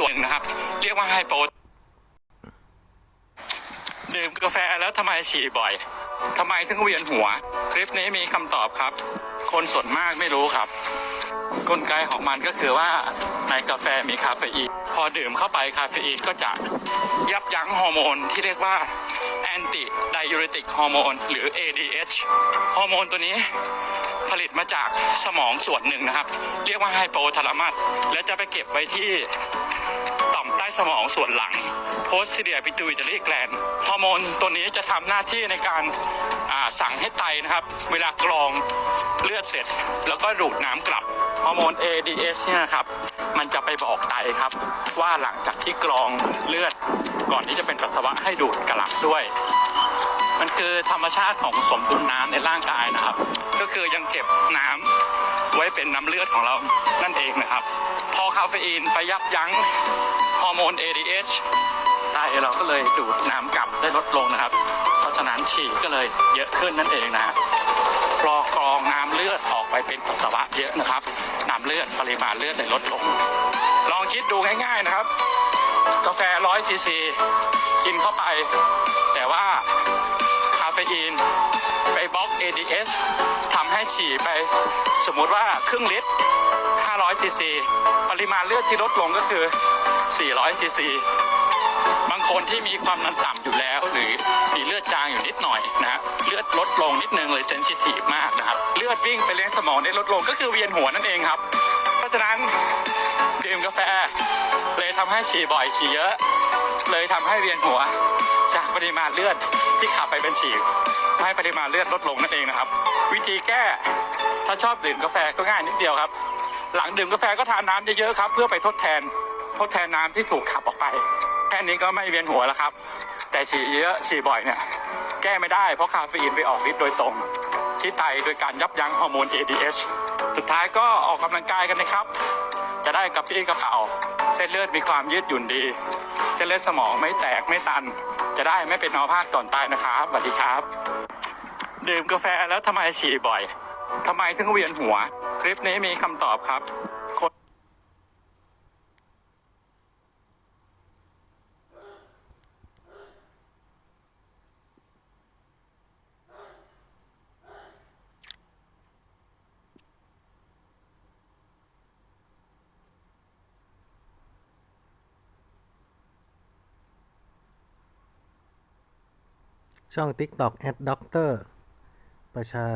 ส่วนหนึ่งนะครับ เรียกว่าไฮโปดื่มกาแฟแล้วทำไมฉี่บ่อยทำไมถึงเวียนหัว คลิปนี้มีคำตอบครับ คนส่วนมากไม่รู้ครับ กลไกของมันก็คือว่าในกาแฟมีคาเฟอีนพอดื่มเข้าไปคาเฟอีนก็จะยับยั้งฮอร์โมนที่เรียกว่า anti diuretic ฮอร์โมนหรือ ADH ฮอร์โมนตัวนี้ผลิตมาจากสมองส่วนหนึ่งนะครับ เรียกว่าไฮโปทาลามัสและจะไปเก็บไว้ที่ต่อมใต้สมองส่วนหลัง posterior pituitary gland ฮอร์โมนตัวนี้จะทำหน้าที่ในการสั่งให้ไตนะครับ เวลากรองเลือดเสร็จ แล้วก็ดูดน้ำกลับฮอร์โมน ADH เนี่ยครับ มันจะไปบอกไตครับ ว่าหลังจากที่กรองเลือด ก่อนที่จะเป็นปัสสาวะให้ดูดกลับด้วย มันคือธรรมชาติของสมดุลน้ำในร่างกายนะครับ ก็คือยังเก็บน้ำไว้เป็นน้ำเลือดของเรานั่นเองนะครับ พอคาเฟอีนไปยับยั้งฮอร์โมน ADH ไตเราก็เลยดูดน้ำกลับได้ลดลงนะครับ เพราะฉะนั้นฉี่ก็เลยเยอะขึ้นนั่นเองนะรอกรองน้ำเลือดออกไปเป็นปัสสาวะเยอะนะครับ น้ำเลือดปริมาณเลือดเลยลดลง ลองคิดดูง่าย ๆนะครับ กาแฟร้อยซีซีกินเข้าไป แต่ว่าคาเฟอีนไปบล็อก ADH ทำให้ฉี่ไป สมมุติว่าครึ่งลิตร 500ซีซีปริมาณเลือดที่ลดลงก็คือ 400ซีซีบางคนที่มีความดันต่ำอยู่แล้ว หรือมีเลือดจางอยู่นิดหน่อยนะฮะเลือดลดลงนิดนึงเลยเซนซิทีฟมากนะครับ เลือดวิ่งไปเลี้ยงสมองได้ลดลงก็คือเวียนหัวนั่นเองครับ เพราะฉะนั้น ดื่มกาแฟ เลยทำให้ฉี่บ่อยฉี่เยอะ เลยทำให้เวียนหัว จากปริมาณเลือดที่ขับไปเป็นฉี่ให้ปริมาณเลือดลดลงนั่นเองนะครับ วิธีแก้ถ้าชอบดื่มกาแฟก็ง่ายนิดเดียวครับ หลังดื่มกาแฟก็ทานน้ำเยอะๆครับ เพื่อไปทดแทนทดแทนน้ำที่ถูกขับออกไป แค่นี้ก็ไม่เวียนหัวแล้วครับ แต่ฉี่เยอะฉี่บ่อยเนี่ยแก้ไม่ได้เพราะคาเฟอีนไปออกฤทธิ์โดยตรงที่ไตโดยการยับยั้งฮอร์โมน ADH สุดท้ายก็ออกกำลังกายกันนะครับ จะได้กระปี้กระเป๋า เส้นเลือดมีความยืดหยุ่นดี เส้นเลือดสมองไม่แตกไม่ตัน จะได้ไม่เป็นอัมพาตก่อนตายนะครับสวัสดีครับ ดื่มกาแฟแล้วทำไมฉี่บ่อยทำไมถึงเวียนหัว คลิปนี้มีคำตอบครับคน ช่อง TikTok แอดด็อกเตอร์ประชา